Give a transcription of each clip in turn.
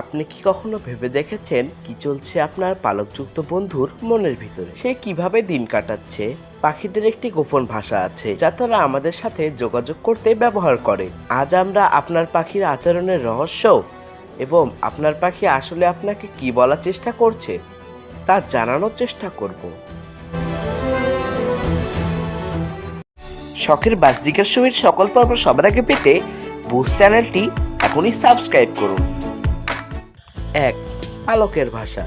আপনি কি কখনো ভেবে দেখেছেন কি চলছে আপনার পালকযুক্ত বন্ধুর মনের ভিতরে? সে কীভাবে দিন কাটাচ্ছে? পাখিদের একটি গোপন ভাষা আছে, যা তারা আমাদের সাথে যোগাযোগ করতে ব্যবহার করে। আজ আমরা আপনার পাখির আচরণের রহস্য এবং আপনার পাখি আসলে আপনাকে কি বলার চেষ্টা করছে, তা জানানোর চেষ্টা করব। শখের বাসদিকের ছবির সকল পর্ব সবার আগে পেতে বুস চ্যানেলটি এখনই সাবস্ক্রাইব করুন। এক পালকের ভাষা।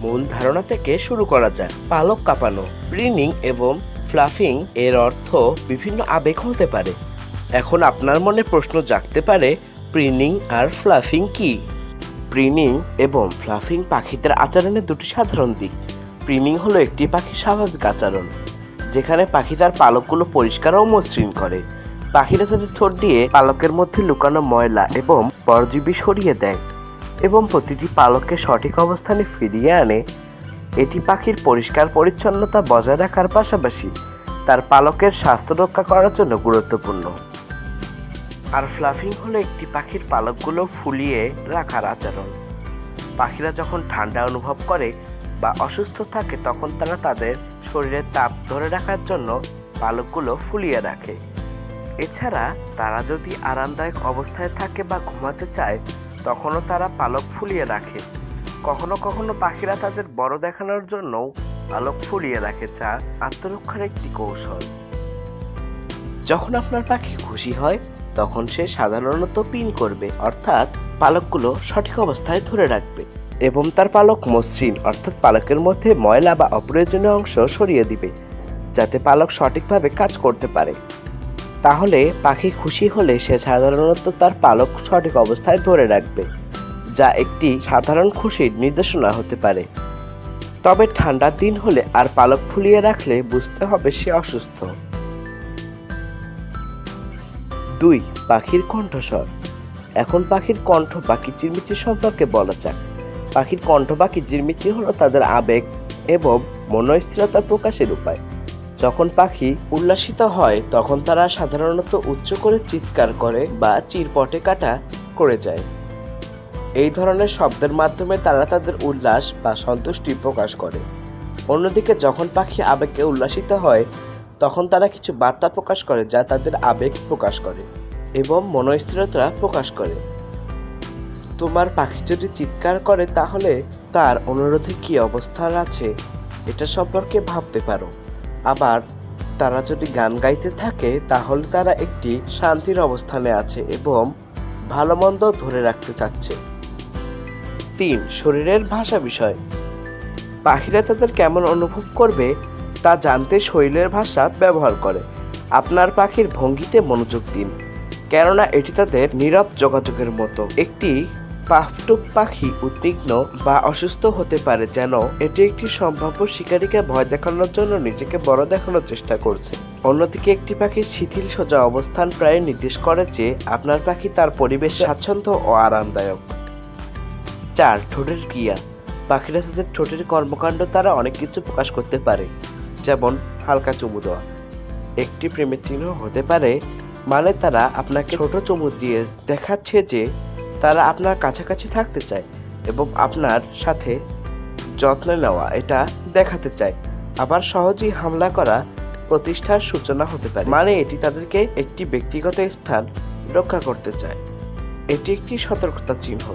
মূল ধারণা থেকে শুরু করা যাক। পালক কাঁপানো প্রিনিং এবং ফ্লাফিং এর অর্থ বিভিন্ন আবেগ হতে পারে। এখন আপনার মনে প্রশ্ন জাগতে পারে প্রিনিং আর ফ্লাফিং কি? প্রিনিং এবং ফ্লাফিং পাখিদের আচরণের দুটি সাধারণ দিক। প্রিনিং হলো একটি পাখির স্বাভাবিক আচরণ, যেখানে পাখি তার পালকগুলো পরিষ্কার ও মসৃণ করে। পাখিরা তাদের ঠোঁট দিয়ে পালকের মধ্যে লুকানো ময়লা এবং পরজীবী সরিয়ে দেয়। এবং প্রতিটি পালককে সঠিক অবস্থানে ফিরিয়ে আনে। এটি পাখির পরিষ্কার পরিচ্ছন্নতা বজায় রাখার পাশাপাশি তার পালকের স্বাস্থ্য রক্ষা করার জন্য গুরুত্বপূর্ণ। আর ফ্লাফিং হলো একটি পাখির পালকগুলো ফুলিয়ে রাখার আচরণ। পাখিরা যখন ঠান্ডা অনুভব করে বা অসুস্থ থাকে, তখন তারা তাদের শরীরের তাপ ধরে রাখার জন্য পালকগুলো ফুলিয়ে রাখে। এছাড়া তারা যদি আরামদায়ক অবস্থায় থাকে বা ঘুমাতে চায় তখনও তারা পালক ফুলিয়ে রাখে কখনো কখনো পাখিরা তাদের বড় দেখানোর জন্য পালক ফুলিয়ে রাখে যা আত্মরক্ষার একটি কৌশল। যখন আপনার পাখি খুশি হয়, তখন সে সাধারণত পিন করবে, অর্থাৎ পালকগুলো সঠিক অবস্থায় ধরে রাখবে এবং তার পালক মসৃণ, অর্থাৎ পালকের মধ্যে ময়লা বা অপ্রয়োজনীয় অংশ সরিয়ে দিবে, যাতে পালক সঠিকভাবে কাজ করতে পারে। তাহলে পাখি খুশি হলে সে সাধারণত তার পালক সঠিক অবস্থায় ধরে রাখবে, যা একটি সাধারণ খুশির নির্দেশনা হতে পারে। তবে ঠান্ডার দিন হলে আর পালক ফুলিয়ে রাখলে বুঝতে হবে সে অসুস্থ। দুই, পাখির কণ্ঠস্বর। এখন পাখির কণ্ঠ বা কিচিরমিচির সম্পর্কে বলা যাক। পাখির কণ্ঠ বা কিচিরমিচির হলো তাদের আবেগ এবং মনস্থিরতা প্রকাশের উপায়। যখন পাখি উল্লাসিত হয়, তখন তারা সাধারণত উচ্চ করে চিৎকার করে বা চিরপটে কাটা করে যায়। এই ধরনের শব্দের মাধ্যমে তারা তাদের উল্লাস বা সন্তুষ্টি প্রকাশ করে। অন্যদিকে যখন পাখি আবেগে উল্লাসিত হয়, তখন তারা কিছু বার্তা প্রকাশ করে যা তাদের আবেগ প্রকাশ করে এবং মনস্থিরতা প্রকাশ করে। তোমার পাখি যদি চিৎকার করে, তাহলে তার অনুরোধে কি অবস্থান আছে, এটা সম্পর্কে ভাবতে পারো। আবার তারা যদি গান গাইতে থাকে, তাহলে তারা একটি শান্তির অবস্থানে আছে এবং ভালো মন্দ ধরে রাখতে চাচ্ছে। তিন, শরীরের ভাষা বিষয়। পাখিরা তাদের কেমন অনুভব করবে, তা জানতে শরীরের ভাষা ব্যবহার করে। আপনার পাখির ভঙ্গিতে মনোযোগ দিন, কেননা এটি তাদের নীরব যোগাযোগের মতো। একটি পাফটুপ পাখি উদ্বিগ্ন বা অসুস্থ হতে পারে যেন এটি একটি সম্ভাব্য শিকারীকে ভয় দেখানোর জন্য নিজেকে বড় দেখানোর চেষ্টা করছে। অন্যদিকে একটি পাখির শিথিল সোজা অবস্থান প্রায় নির্দেশ করে যে আপনার পাখি তার পরিবেশে স্বাচ্ছন্দ্য ও আরামদায়ক। চার, ঠোঁটের ক্রিয়া। পাখিরা তাদের ঠোঁটের কর্মকাণ্ড তারা অনেক কিছু প্রকাশ করতে পারে, যেমন হালকা চুমু দেওয়া। একটি প্রেমের চিহ্ন হতে পারে মানে তারা আপনাকে ছোট চুমু দিয়ে দেখাচ্ছে যে তারা আপনার কাছাকাছি থাকতে চায় এবং আপনার সাথে যত্ন নেওয়া এটা দেখাতে চায়। আবার সহজেই হামলা করা প্রতিষ্ঠার সূচনা হতে পারে। মানে এটি তাদেরকে একটি ব্যক্তিগত স্থান রক্ষা করতে চায়। এটি একটি সতর্কতা চিহ্ন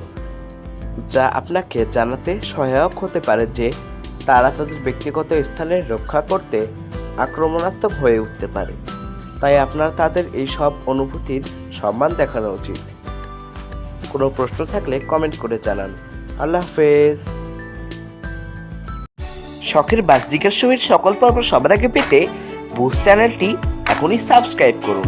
যা আপনাকে জানাতে সহায়ক হতে পারে যে তারা তাদের ব্যক্তিগত স্থানের রক্ষা করতে আক্রমণাত্মক হয়ে উঠতে পারে। তাই আপনার তাদের এই সব অনুভূতির সম্মান দেখানো উচিত। কোনো প্রশ্ন থাকলে কমেন্ট করে জানান। আল্লাহ হাফেজ। শখের বাসদিকের ছবির সকল পর্ব সবার আগে পেতে বুস চ্যানেলটি এখনই সাবস্ক্রাইব করুন।